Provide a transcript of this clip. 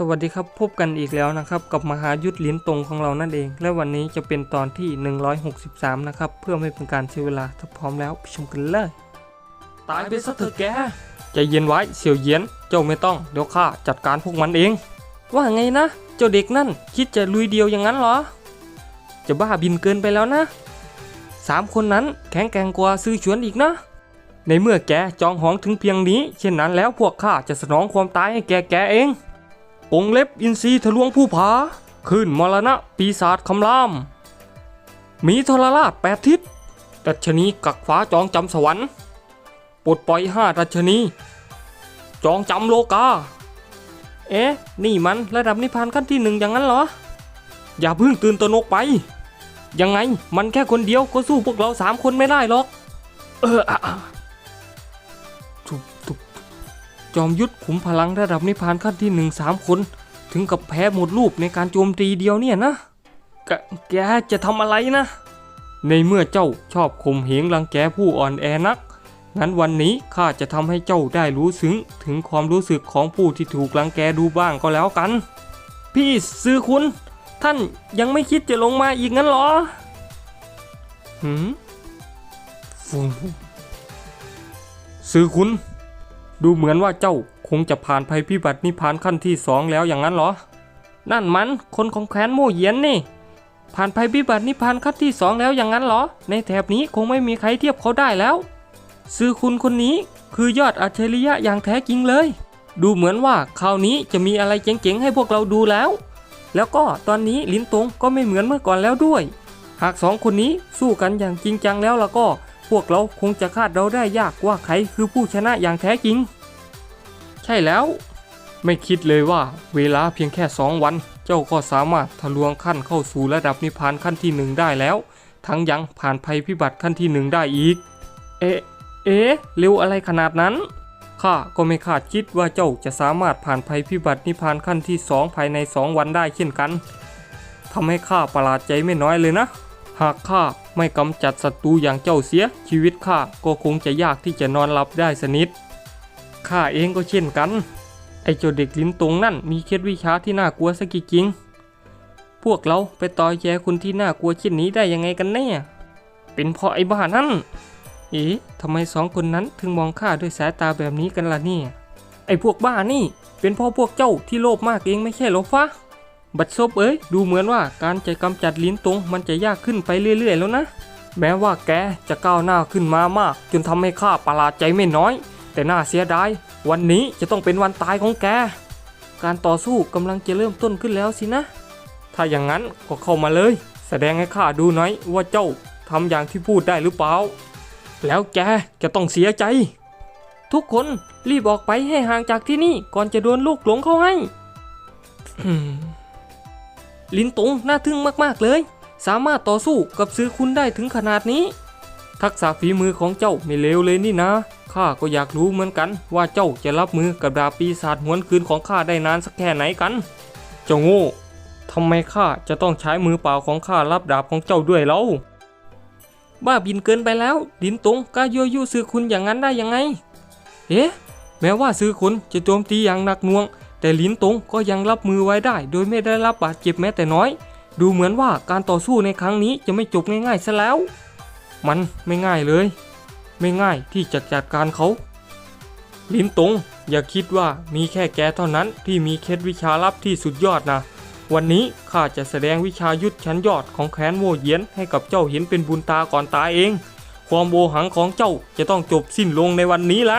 สวัสดีครับพบกันอีกแล้วนะครับ กับมหายุทธลิ้นตรงของเรานั่นเอง และวันนี้จะเป็นตอนที่ 163 นะครับ เพื่อไม่เป็นการเสียเวลาถ้าพร้อมแล้วไปชมกันเลย ตายไปซะเถอะแกใจเย็นไว้เสี่ยวเหยียนเจ้าไม่ต้องเดี๋ยวข้าจัดการพวกมันเอง ว่าไงนะ เจ้าเด็กนั่นคิดจะลุยเดียวอย่างนั้นเหรอ จะบ้าบินเกินไปแล้วนะสามคนนั้นแข็งแกร่งกว่าซื้อฉวนอีกนะ ในเมื่อแกจองหองถึงเพียงนี้ เช่นนั้นแล้วพวกข้าจะสนองความตายให้แกแกเอง องเล็บอินทรีทะลวงผู้ผาขึ้นมรณะปีศาจคำราม มีทรราชแปดทิศดัชนีกักฟ้าจองจำสวรรค์ปลดปล่อยห้าดัชนี จองจำโลกา เอ๊ะ นี่มันระดับนิพพานขั้นที่หนึ่งอย่างนั้นเหรอ อย่าเพิ่งตื่นตระหนกไป ยังไงมันแค่คนเดียวก็สู้พวกเราสามคนไม่ได้หรอก เอออะอทุบทุบ จอมยุทธขุมพลังระดับนิพพานขั้นที่หนึ่งสามคน ถึงกับแพ้หมดรูปในการโจมตีเดียวเนี่ยนะแกแกจะทำอะไรนะ ในเมื่อเจ้าชอบข่มเหงรังแกผู้อ่อนแอนัก งั้นวันนี้ข้าจะทำให้เจ้าได้รู้ซึ้งถึงความรู้สึกของผู้ที่ถูกรังแกดูบ้างก็แล้วกัน พี่ซื้อคุณ ท่านยังไม่คิดจะลงมาอีกงั้นเหรอหืมฟูซื้อคุณ ดูเหมือนว่าเจ้าคงจะผ่านภัยพิบัตินิพานขั้นที่สองแล้วอย่างนั้นเหรอ นั่นมันคนของแคว้นโมเยียนนี่ ผ่านภัยพิบัตินิพานขั้นที่สองแล้วอย่างนั้นเหรอ ในแถบนี้คงไม่มีใครเทียบเขาได้แล้วซื้อคุณคนนี้คือยอดอัจฉริยะอย่างแท้จริงเลย ดูเหมือนว่าคราวนี้จะมีอะไรเจ๋งๆให้พวกเราดูแล้ว แล้วก็ตอนนี้ลินตงก็ไม่เหมือนเมื่อก่อนแล้วด้วย หากสองคนนี้สู้กันอย่างจริงจังแล้วแล้วก็ พวกเราคงจะคาดเดาได้ยากว่าใครคือผู้ชนะอย่างแท้จริง ใช่แล้ว ไม่คิดเลยว่าเวลาเพียงแค่สองวัน เจ้าก็สามารถทะลวงขั้นเข้าสู่ระดับนิพพานขั้นที่หนึ่งได้แล้ว ทั้งยังผ่านภัยพิบัติขั้นที่หนึ่งได้อีก เอ๊ะ เอ๊ะ เร็วอะไรขนาดนั้นข้าก็ไม่คาดคิดว่าเจ้าจะสามารถผ่านภัยพิบัตินิพพานขั้นที่สองภายในสองวันได้เช่นกันทำให้ข้าประหลาดใจไม่น้อยเลยนะ หากข้า ไม่กำจัดศัตรูอย่างเจ้าเสีย ชีวิตข้าก็คงจะยากที่จะนอนหลับได้สนิทข้าเองก็เช่นกัน ไอ้เจ้าเด็กลิ้นตรงนั่นมีเคล็ดวิชาที่น่ากลัวสักกี่จริง พวกเราไปต่อยแย่คุณที่น่ากลัวเช่นนี้ได้ยังไงกันแน่ เป็นเพราะไอ้บ้านั่น เอ๊ะทำไมสองคนนั้นถึงมองข้าด้วยสายตาแบบนี้กันล่ะเนี่ย ไอ้พวกบ้านี่ เป็นเพราะพวกเจ้าที่โลภมากเองไม่ใช่หรอฟะ บัดซบเอ้ยดูเหมือนว่าการจะกำจัดลิ้นตรงมันจะยากขึ้นไปเรื่อย ๆ แล้วนะ แม้ว่าแกจะก้าวหน้าขึ้นมามาก จนทำให้ข้าประหลาดใจไม่น้อย แต่น่าเสียดายวันนี้จะต้องเป็นวันตายของแก การต่อสู้กำลังจะเริ่มต้นขึ้นแล้วสินะ ถ้าอย่างนั้นก็เข้ามาเลย แสดงให้ข้าดูหน่อยว่าเจ้าทำอย่างที่พูดได้หรือเปล่า แล้วแกจะต้องเสียใจ ทุกคนรีบออกไปให้ห่างจากที่นี่ก่อนจะโดนลูกหลงเข้าให้ ลินตงน่าทึ่งมากๆเลย สามารถต่อสู้กับซื้อคุณได้ถึงขนาดนี้ ทักษะฝีมือของเจ้าไม่เลวเลยนี่นะข้าก็อยากรู้เหมือนกันว่าเจ้าจะรับมือกับดาบปีศาจหวนคืนของข้าได้นานสักแค่ไหนกัน เจ้าโง่ทำไมข้าจะต้องใช้มือเปล่าของข้ารับดาบของเจ้าด้วยเล่าบ้าบินเกินไปแล้วลินตงกล้ายั่วยุซื้อคุณอย่างนั้นได้ยังไง เอ๊ะแม้ว่าซื้อคุณจะโจมตีอย่างหนักหน่วง แต่ลินตงก็ยังรับมือไว้ได้ โดยไม่ได้รับบาดเจ็บแม้แต่น้อย ดูเหมือนว่าการต่อสู้ในครั้งนี้จะไม่จบง่ายๆซะแล้ว มันไม่ง่ายเลย ไม่ง่ายที่จะจัดการเขา ลินตงอย่าคิดว่ามีแค่แกเท่านั้นที่มีเคล็ดวิชาลับที่สุดยอดนะ วันนี้ข้าจะแสดงวิชายุทธชั้นยอดของแค้นโวเยียนให้กับเจ้าเห็นเป็นบุญตาก่อนตายเอง ความโวหังของเจ้าจะต้องจบสิ้นลงในวันนี้ละ